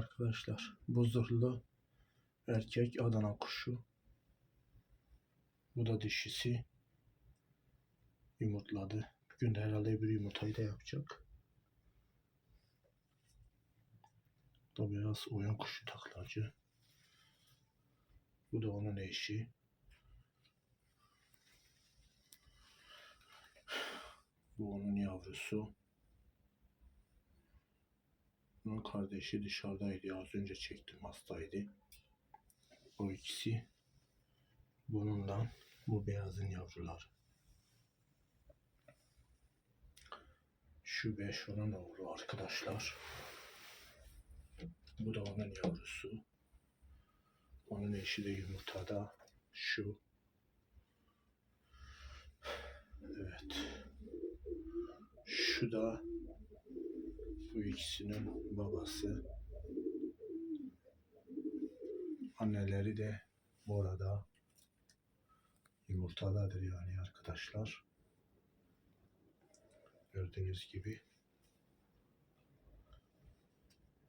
Arkadaşlar bu zırhlı erkek Adana kuşu. Bu da dişisi. Yumurtladı. Bugün de herhalde bir yumurtayı da yapacak. Bu da biraz oyun kuşu taklacı. Bu da onun eşi. Bu onun yavrusu. Bunun kardeşi dışarıdaydı. Az önce çektim hastaydı. O ikisi bununla bu beyazın yavruları. Şu beş onun oğlu arkadaşlar. Bu da onun yavrusu. Onun eşi de yumurtada. Şu. Evet. Şu da ikisinin babası. Anneleri de bu arada yumurtadadır yani arkadaşlar. Gördüğünüz gibi.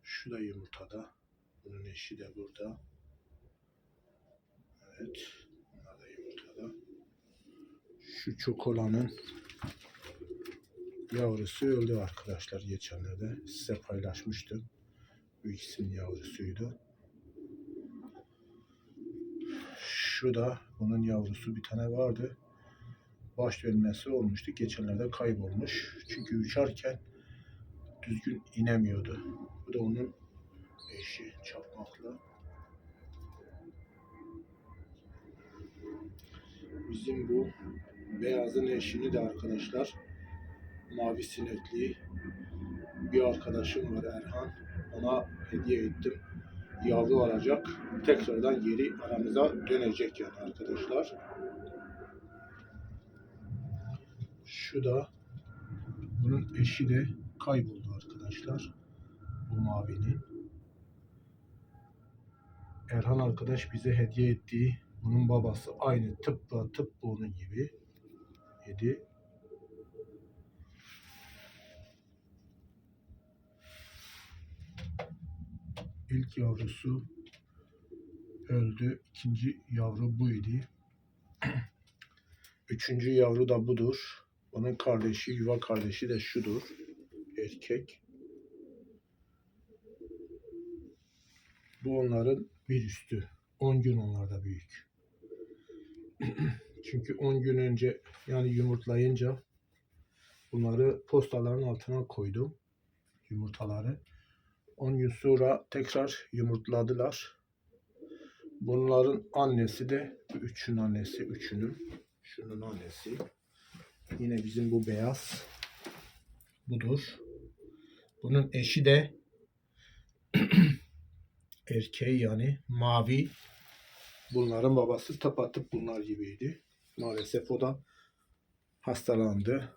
Şu da yumurtada. Bunun eşi de burada. Evet. Bunlar da yumurtada. Şu çokolanın yavrusu öldü arkadaşlar geçenlerde. Size paylaşmıştım. Bu ikisinin yavrusuydu. Şu da bunun yavrusu bir tane vardı. Baş dönmesi olmuştu. Geçenlerde kaybolmuş. Çünkü uçarken düzgün inemiyordu. Bu da onun eşi çakmaklı. Bizim bu beyazın eşini de arkadaşlar mavi sinekli bir arkadaşım var Erhan. Ona hediye ettim. Yavru alacak. Tekrardan geri aramıza dönecek yani arkadaşlar. Şu da bunun eşi de kayboldu arkadaşlar. Bu mavinin. Erhan arkadaş bize hediye ettiği bunun babası aynı tıpla tıp bunun gibi idi. İlk yavrusu öldü. İkinci yavru buydu. Üçüncü yavru da budur. Onun kardeşi, yuva kardeşi de şudur. Erkek. Bu onların bir üstü. 10 gün onlarda büyük. Çünkü 10 gün önce yani yumurtlayınca bunları postaların altına koydum. Yumurtaları. 10 gün tekrar yumurtladılar. Bunların annesi de üçün annesi, üçünün. Şunun annesi. Yine bizim bu beyaz. Budur. Bunun eşi de erkeği yani mavi. Bunların babası tıpatıp bunlar gibiydi. Maalesef o da hastalandı.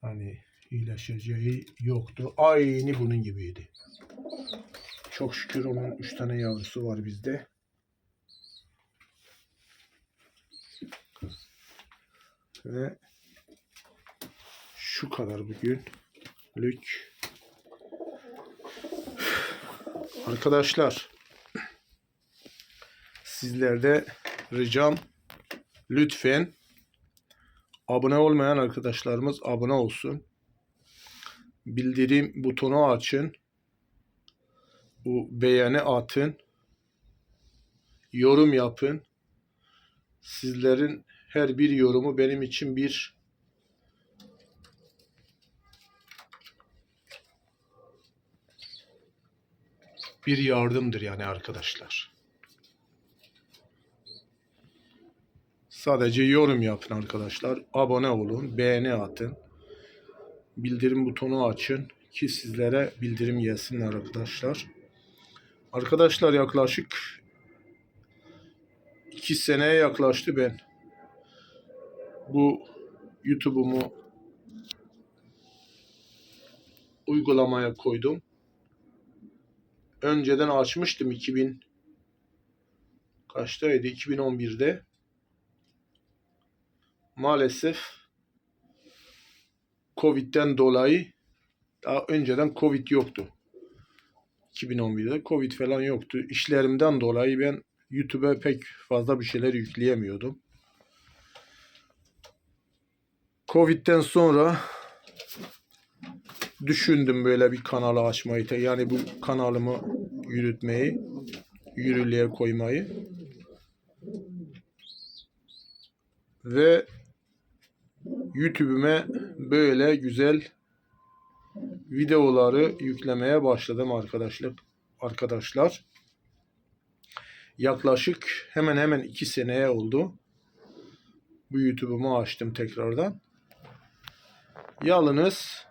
Hani iyileşeceği yoktu. Aynı bunun gibiydi. Çok şükür onun üç tane yavrusu var bizde. Ve şu kadar bugün. Lük. Arkadaşlar sizlerde ricam lütfen abone olmayan arkadaşlarımız abone olsun. Bildirim butonu açın. Bu beğeni atın. Yorum yapın. Sizlerin her bir yorumu benim için bir bir yardımdır yani arkadaşlar. Sadece yorum yapın arkadaşlar. Abone olun, beğeni atın. Bildirim butonu açın ki sizlere bildirim gelsinler arkadaşlar. Arkadaşlar yaklaşık iki seneye yaklaştı ben bu YouTube'umu uygulamaya koydum. Önceden açmıştım 2000 kaçtaydı? 2011'de. Maalesef Covid'den dolayı daha önceden Covid yoktu. 2011'de Covid falan yoktu. İşlerimden dolayı ben YouTube'a pek fazla bir şeyler yükleyemiyordum. Covid'den sonra düşündüm böyle bir kanalı açmayı. Yani bu kanalımı yürütmeyi, yürürlüğe koymayı. Ve YouTube'üme böyle güzel videoları yüklemeye başladım arkadaşlık arkadaşlar. Yaklaşık hemen hemen iki seneye oldu. Bu YouTube'umu açtım tekrardan. Yalnız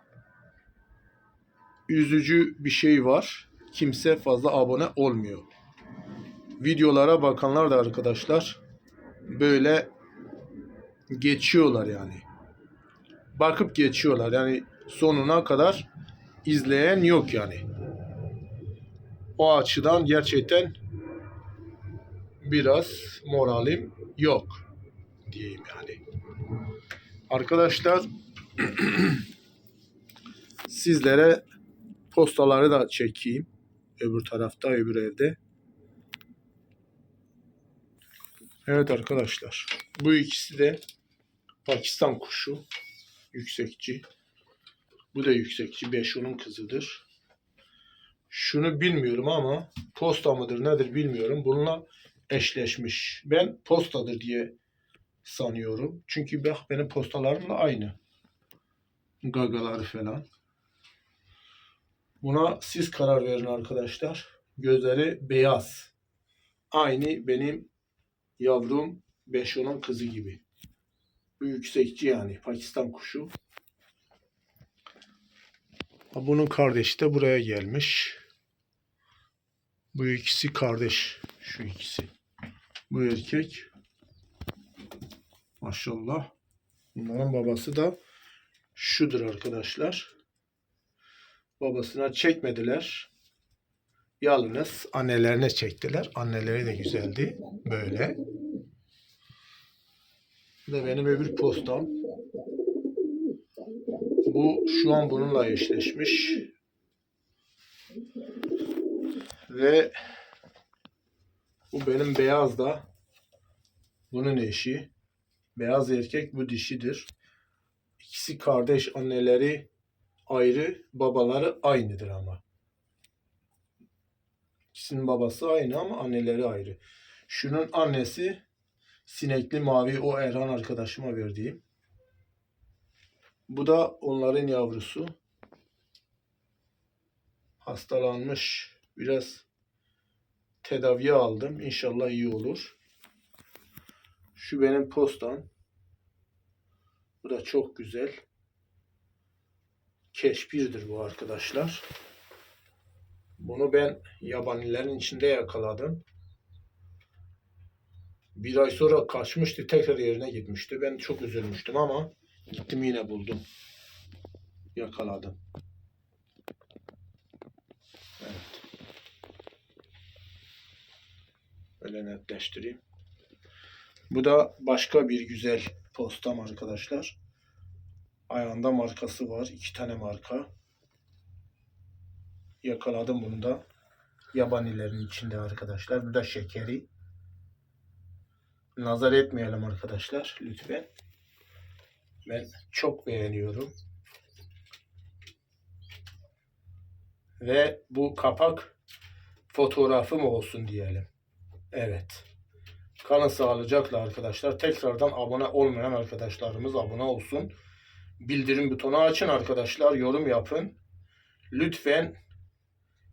üzücü bir şey var. Kimse fazla abone olmuyor. Videolara bakanlar da arkadaşlar böyle geçiyorlar yani. Bakıp geçiyorlar. Yani sonuna kadar izleyen yok yani. O açıdan gerçekten biraz moralim yok diyeyim yani. Arkadaşlar sizlere postaları da çekeyim. Öbür tarafta, öbür evde. Evet arkadaşlar. Bu ikisi de Pakistan kuşu. Yüksekçi. Bu da yüksekçi. Beşo'nun kızıdır. Şunu bilmiyorum ama posta mıdır nedir bilmiyorum. Bununla eşleşmiş. Ben postadır diye sanıyorum. Çünkü bak benim postalarımla aynı. Gagaları falan. Buna siz karar verin arkadaşlar. Gözleri beyaz. Aynı benim yavrum Beşo'nun kızı gibi. Yüksekçi yani Pakistan kuşu. Bunun kardeşi de buraya gelmiş. Bu ikisi kardeş. Şu ikisi. Bu erkek. Maşallah. Bunların babası da şudur arkadaşlar. Babasına çekmediler. Yalnız annelerine çektiler. Anneleri de güzeldi. Böyle. Da benim öbür postam. Bu şu an bununla eşleşmiş. Ve bu benim beyaz da bunun eşi. Beyaz erkek bu dişidir. İkisi kardeş anneleri ayrı, babaları aynıdır ama. İkisinin babası aynı ama anneleri ayrı. Şunun annesi sinekli mavi o Erhan arkadaşıma verdiğim. Bu da onların yavrusu. Hastalanmış. Biraz tedaviye aldım. İnşallah iyi olur. Şu benim postam. Bu da çok güzel. Keşbirdir bu arkadaşlar. Bunu ben yabanilerin içinde yakaladım. Bir ay sonra kaçmıştı. Tekrar yerine gitmişti. Ben çok üzülmüştüm ama gittim yine buldum. Yakaladım. Evet. Öyle netleştireyim. Bu da başka bir güzel postam arkadaşlar. Ayağında markası var. iki tane marka. Yakaladım bunu da. Yabanilerin içinde arkadaşlar. Bu da şekeri. Nazar etmeyelim arkadaşlar lütfen. Ben çok beğeniyorum. Ve bu kapak fotoğrafım olsun diyelim. Evet. Kalın sağlıcakla arkadaşlar. Tekrardan abone olmayan arkadaşlarımız abone olsun. Bildirim butonu açın arkadaşlar. Yorum yapın. Lütfen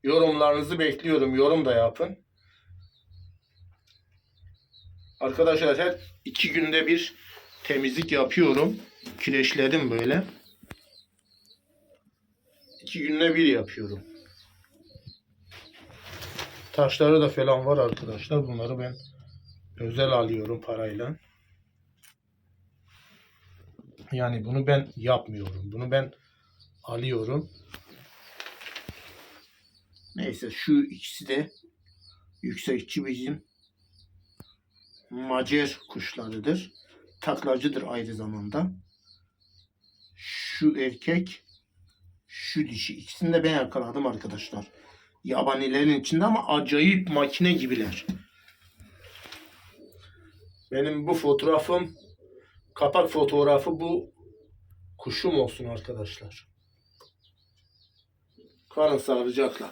yorumlarınızı bekliyorum. Yorum da yapın. Arkadaşlar her iki günde bir temizlik yapıyorum. Kireçledim böyle. İki günde bir yapıyorum. Taşları da falan var arkadaşlar. Bunları ben özel alıyorum parayla. Yani bunu ben yapmıyorum. Bunu ben alıyorum. Neyse şu ikisi de yüksekçi bizim macer kuşlarıdır. Taklacıdır aynı zamanda. Şu erkek, şu dişi. İkisini de ben yakaladım arkadaşlar. Yabanilerin içinde ama acayip makine gibiler. Benim bu fotoğrafım kapak fotoğrafı bu kuşum olsun arkadaşlar. Kalın sağlıcakla.